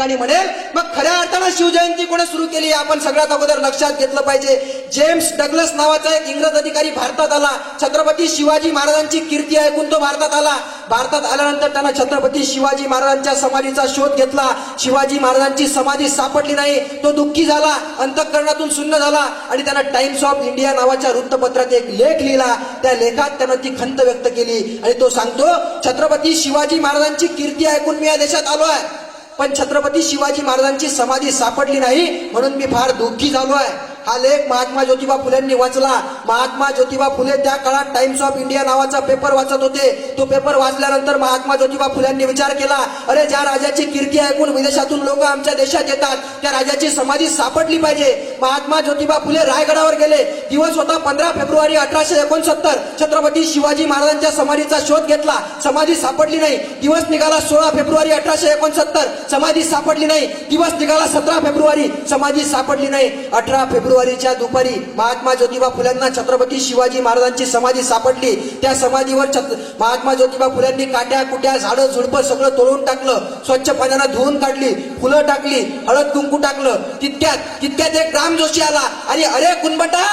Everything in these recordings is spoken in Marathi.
ठिकाणी म्हणेल मग खऱ्या अर्थानं शिवजयंती कोणी सुरू केली आपण सगळ्यात अगोदर लक्षात घेतलं पाहिजे. जेम्स डगलस नावाचा एक इंग्रज अधिकारी भारतात आला. छत्रपती शिवाजी महाराजांची कीर्ती ऐकून तो भारतात आला. भारतात आल्यानंतर त्यानं छत्रपती शिवाजी महाराजांच्या समाधीचा शोध घेतला. शिवाजी महाराजांची समाधी सापडली नाही. तो दुःखी झाला. अंतःकरणातून सुन्न झाला. आणि त्यानं टाइम्स ऑफ इंडिया नावाच्या वृत्तपत्रात एक लेख लिहिला. त्या लेखात त्यानं ती खंत व्यक्त केली. आणि तो सांगतो छत्रपती शिवाजी महाराजांची कीर्ती ऐकून मी या देशात आलो आहे. पण छत्रपती शिवाजी महाराजांची समाधी सापडली नाही म्हणून मी फार दुःखी झालो आहे. हा लेख महात्मा ज्योतिबा फुलेंनी वाचला. महात्मा ज्योतिबा फुले त्या काळात टाइम्स ऑफ इंडिया नावाचा पेपर वाचत होते. तो पेपर वाचल्यानंतर महात्मा ज्योतिबा फुल्यांनी विचार केला अरे ज्या राजाची कीर्ती ऐकून विदेशातून लोक आमच्या देशात येतात. त्या राजाची समाधी सापडली पाहिजे. महात्मा ज्योतिबा फुले रायगडावर गेले. दिवस होता पंधरा फेब्रुवारी अठराशे एकोणसत्तर. छत्रपती शिवाजी महाराजांच्या समाधीचा शोध घेतला. समाधी सापडली नाही. दिवस निघाला सोळा फेब्रुवारी अठराशे एकोणसत्तर. समाधी सापडली नाही. दिवस निघाला सतरा फेब्रुवारी. समाधी सापडली नाही. अठरा फेब्रुवारीच्या दुपारी महात्मा ज्योतिबा फुल्यांना छत्रपती शिवाजी महाराजांची समाधी सापडली. त्या समाधीवर छत्र महात्मा ज्योतिबा फुल्यांनी काट्या कुट्या झाडं झुडपं सगळं तोडून टाकलं. स्वच्छ पाण्यानं धुवून काढली. फुलं टाकली. हळद कुंकू टाकलं. तितक्यात तितक्यात एक राम जोशी आला. आणि अरे कुनबटा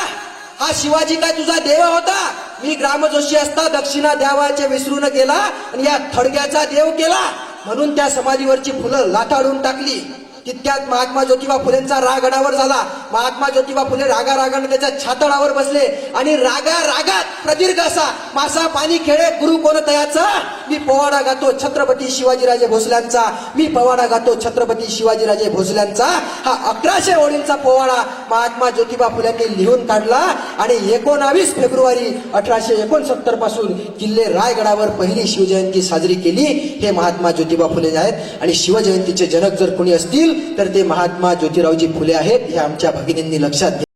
हा शिवाजी काय तुझा देव होता? मी ग्राम जोशी असता दक्षिणा द्यावाचे विसरून गेला आणि या थडग्याचा देव केला. म्हणून त्या समाधीवरची फुलं लाथाडून टाकली. तितक्यात महात्मा ज्योतिबा फुलेंचा रागडावर झाला. महात्मा ज्योतिबा फुले रागा रागाने त्याच्या छातळावर बसले आणि रागा रागात प्रदीर्घ असा मासा पाणी खेळे गुरु कोण तयाचा? मी पोवाडा गातो छत्रपती शिवाजीराजे भोसल्यांचा. मी पोवाडा गातो छत्रपती शिवाजीराजे भोसल्यांचा. हा अकराशे ओळींचा पोवाडा महात्मा ज्योतिबा फुल्यांनी लिहून काढला आणि एकोणावीस फेब्रुवारी अठराशे एकोणसत्तरपासून किल्ले रायगडावर पहिली शिवजयंती साजरी केली. हे महात्मा ज्योतिबा फुले आहेत. आणि शिवजयंतीचे जनक जर कोणी असतील तर ते महात्मा ज्योतिरावजी फुले आहेत. हे आमच्या napakinggan nila siya.